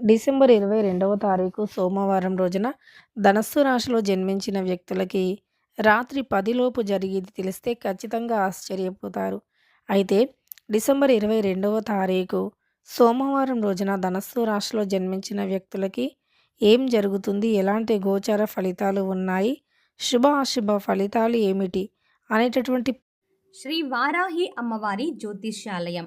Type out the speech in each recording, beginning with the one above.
December ఇరవై రెండవ తారీఖు సోమవారం రోజున ధనస్సు రాశిలో జన్మించిన వ్యక్తులకి రాత్రి పదిలోపు జరిగేది తెలిస్తే ఖచ్చితంగా ఆశ్చర్యపోతారు. అయితే డిసెంబర్ ఇరవై రెండవ తారీఖు సోమవారం రోజున ధనస్సు రాశిలో జన్మించిన వ్యక్తులకి ఏం జరుగుతుంది? ఎలాంటి గోచర ఫలితాలు ఉన్నాయి? శుభ అశుభ ఫలితాలు ఏమిటి? అనేటటువంటి శ్రీ వారాహి అమ్మవారి జ్యోతిష్యాలయం.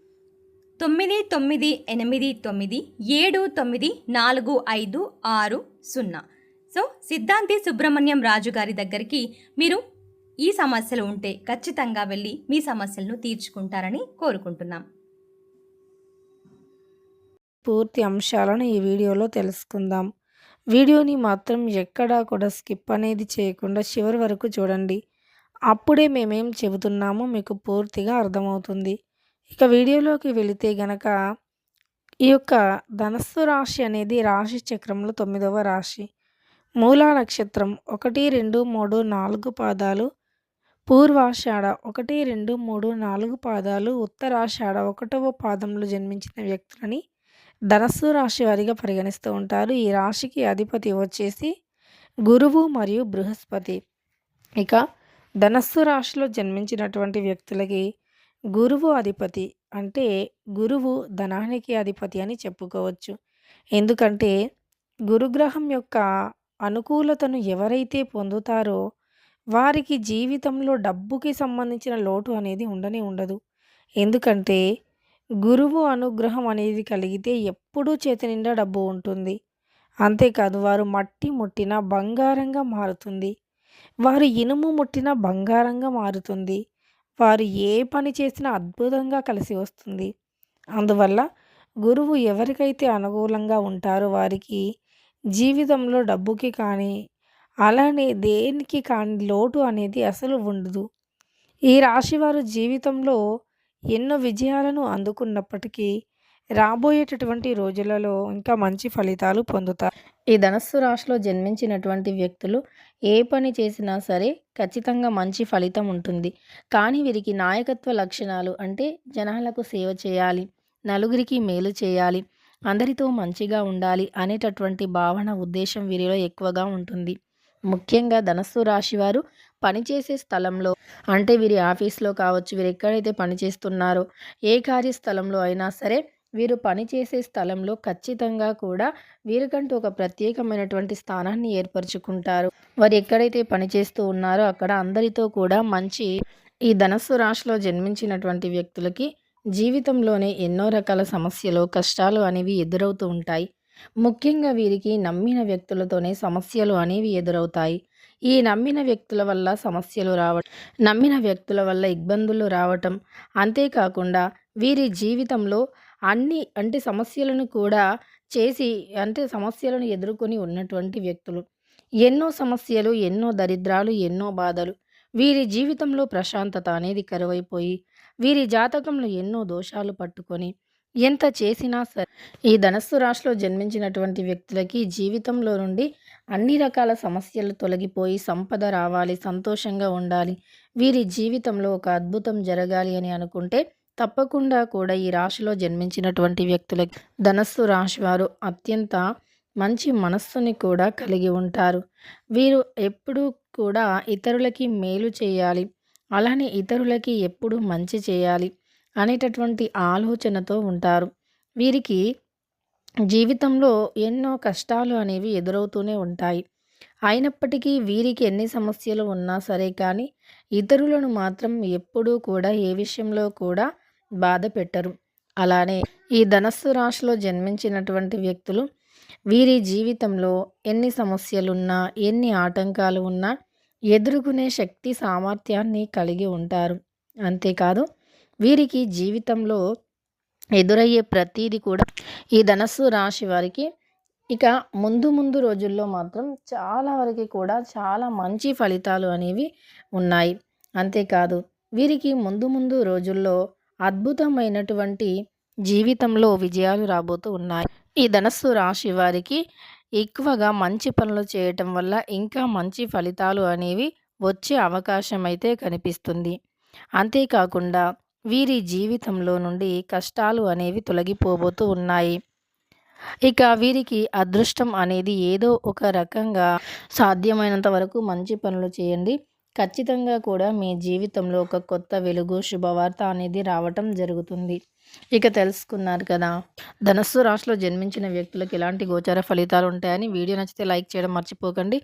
తొమ్మిది తొమ్మిది ఎనిమిది తొమ్మిది ఏడు తొమ్మిది నాలుగు ఐదు ఆరు సున్నా. సో సిద్ధాంతి సుబ్రహ్మణ్యం రాజు గారి దగ్గరికి మీరు ఈ సమస్యలు ఉంటే ఖచ్చితంగా వెళ్ళి మీ సమస్యలను తీర్చుకుంటారని కోరుకుంటున్నాం. పూర్తి అంశాలను ఈ వీడియోలో తెలుసుకుందాం. వీడియోని మాత్రం ఎక్కడా కూడా స్కిప్ అనేది చేయకుండా చివరి వరకు చూడండి. అప్పుడే మేమేం చెబుతున్నామో మీకు పూర్తిగా అర్థమవుతుంది. ఇక వీడియోలోకి వెళితే గనక ఈ యొక్క ధనస్సు రాశి అనేది రాశి చక్రంలో తొమ్మిదవ రాశి. మూలా నక్షత్రం ఒకటి రెండు మూడు నాలుగు పాదాలు. పూర్వాషాఢ ఒకటి రెండు మూడు నాలుగు పాదాలు. ఉత్తరాషాఢ ఒకటవ పాదంలో జన్మించిన వ్యక్తులని ధనస్సు రాశి వారిగా పరిగణిస్తూ ఉంటారు. ఈ రాశికి అధిపతి వచ్చేసి గురువు మరియు బృహస్పతి. ఇక ధనస్సు రాశిలో జన్మించినటువంటి వ్యక్తులకి గురువు అధిపతి అంటే గురువు ధనానికి అధిపతి అని చెప్పుకోవచ్చు. ఎందుకంటే గురుగ్రహం యొక్క అనుకూలతను ఎవరైతే పొందుతారో వారికి జీవితంలో డబ్బుకి సంబంధించిన లోటు అనేది ఉండనే ఉండదు. ఎందుకంటే గురువు అనుగ్రహం అనేది కలిగితే ఎప్పుడూ చేతి నిండా డబ్బు ఉంటుంది. అంతేకాదు వారు మట్టి ముట్టిన బంగారంగా మారుతుంది. వారు ఇనుము ముట్టిన బంగారంగా మారుతుంది. వారు ఏ పని చేసినా అద్భుతంగా కలిసి వస్తుంది. అందువల్ల గురువు ఎవరికైతే అనుకూలంగా ఉంటారో వారికి జీవితంలో డబ్బుకి కానీ అలానే దేనికి కానీ లోటు అనేది అసలు ఉండదు. ఈ రాశి వారు జీవితంలో ఎన్నో విజయాలను అందుకున్నప్పటికీ రాబోయేటటువంటి రోజులలో ఇంకా మంచి ఫలితాలు పొందుతారు. ఈ ధనస్సు రాశిలో జన్మించినటువంటి వ్యక్తులు ఏ పని చేసినా సరే ఖచ్చితంగా మంచి ఫలితం ఉంటుంది. కానీ వీరికి నాయకత్వ లక్షణాలు అంటే జనాలకు సేవ చేయాలి నలుగురికి మేలు చేయాలి అందరితో మంచిగా ఉండాలి అనేటటువంటి భావన ఉద్దేశం వీరిలో ఎక్కువగా ఉంటుంది. ముఖ్యంగా ధనస్సు రాశి వారు పనిచేసే స్థలంలో అంటే వీరి ఆఫీస్లో కావచ్చు వీరు ఎక్కడైతే పనిచేస్తున్నారో ఏ కార్యస్థలంలో అయినా సరే వీరు పనిచేసే స్థలంలో ఖచ్చితంగా కూడా వీరికంటూ ఒక ప్రత్యేకమైనటువంటి స్థానాన్ని ఏర్పరచుకుంటారు. వారు ఎక్కడైతే పనిచేస్తూ ఉన్నారో అక్కడ అందరితో కూడా మంచి ఈ ధనస్సు రాశిలో జన్మించినటువంటి వ్యక్తులకి జీవితంలోనే ఎన్నో రకాల సమస్యలు కష్టాలు అనేవి ఎదురవుతూ ఉంటాయి. ముఖ్యంగా వీరికి నమ్మిన వ్యక్తులతోనే సమస్యలు అనేవి ఎదురవుతాయి. ఈ నమ్మిన వ్యక్తుల వల్ల సమస్యలు రావడం నమ్మిన వ్యక్తుల వల్ల ఇబ్బందులు రావటం అంతేకాకుండా వీరి జీవితంలో అన్ని అంటే సమస్యలను కూడా చేసి అంటే సమస్యలను ఎదుర్కొని ఉన్నటువంటి వ్యక్తులు. ఎన్నో సమస్యలు ఎన్నో దరిద్రాలు ఎన్నో బాధలు. వీరి జీవితంలో ప్రశాంతత అనేది కరువైపోయి వీరి జాతకంలో ఎన్నో దోషాలు పట్టుకొని ఎంత చేసినా సరే ఈ ధనస్సు రాశిలో జన్మించినటువంటి వ్యక్తులకి జీవితంలో నుండి అన్ని రకాల సమస్యలు తొలగిపోయి సంపద రావాలి సంతోషంగా ఉండాలి. వీరి జీవితంలో ఒక అద్భుతం జరగాలి అని అనుకుంటే తప్పకుండా కూడా ఈ రాశిలో జన్మించినటువంటి వ్యక్తులకి ధనస్సు రాశి వారు అత్యంత మంచి మనస్సుని కూడా కలిగి ఉంటారు. వీరు ఎప్పుడూ కూడా ఇతరులకి మేలు చేయాలి. అలానే ఇతరులకి ఎప్పుడు మంచి చేయాలి అనేటటువంటి ఆలోచనతో ఉంటారు. వీరికి జీవితంలో ఎన్నో కష్టాలు అనేవి ఎదురవుతూనే ఉంటాయి. అయినప్పటికీ వీరికి ఎన్ని సమస్యలు ఉన్నా సరే కానీ ఇతరులను మాత్రం ఎప్పుడూ కూడా ఏ విషయంలో కూడా బాధ పెట్టరు. అలానే ఈ ధనస్సు రాశిలో జన్మించినటువంటి వ్యక్తులు వీరి జీవితంలో ఎన్ని సమస్యలున్నా ఎన్ని ఆటంకాలు ఉన్నా ఎదుర్కొనే శక్తి సామర్థ్యాన్ని కలిగి ఉంటారు. అంతేకాదు వీరికి జీవితంలో ఎదురయ్యే ప్రతీది కూడా ఈ ధనస్సు రాశి వారికి ఇక ముందు ముందు రోజుల్లో మాత్రం చాలా వరకు కూడా చాలా మంచి ఫలితాలు అనేవి ఉన్నాయి. అంతేకాదు వీరికి ముందు ముందు రోజుల్లో అద్భుతమైనటువంటి జీవితంలో విజయాలు రాబోతూ ఉన్నాయి. ఈ ధనస్సు రాశి వారికి ఎక్కువగా మంచి పనులు చేయటం వల్ల ఇంకా మంచి ఫలితాలు అనేవి వచ్చే అవకాశం అయితే కనిపిస్తుంది. అంతేకాకుండా వీరి జీవితంలో నుండి కష్టాలు అనేవి తొలగిపోబోతూ ఉన్నాయి. ఇక వీరికి అదృష్టం అనేది ఏదో ఒక రకంగా సాధ్యమైనంత వరకు మంచి పనులు చేయండి. ఖచ్చితంగా కూడా మీ జీవితంలో ఒక కొత్త వెలుగు శుభవార్త అనేది రావటం జరుగుతుంది. ఇక తెలుసుకున్నారు కదా ధనస్సు రాశిలో జన్మించిన వ్యక్తులకు ఎలాంటి గోచర ఫలితాలు ఉంటాయని వీడియో నచ్చితే లైక్ చేయడం మర్చిపోకండి.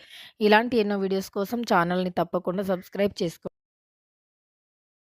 ఇలాంటి ఎన్నో వీడియోస్ కోసం ఛానల్ని తప్పకుండా సబ్స్క్రైబ్ చేసుకోండి.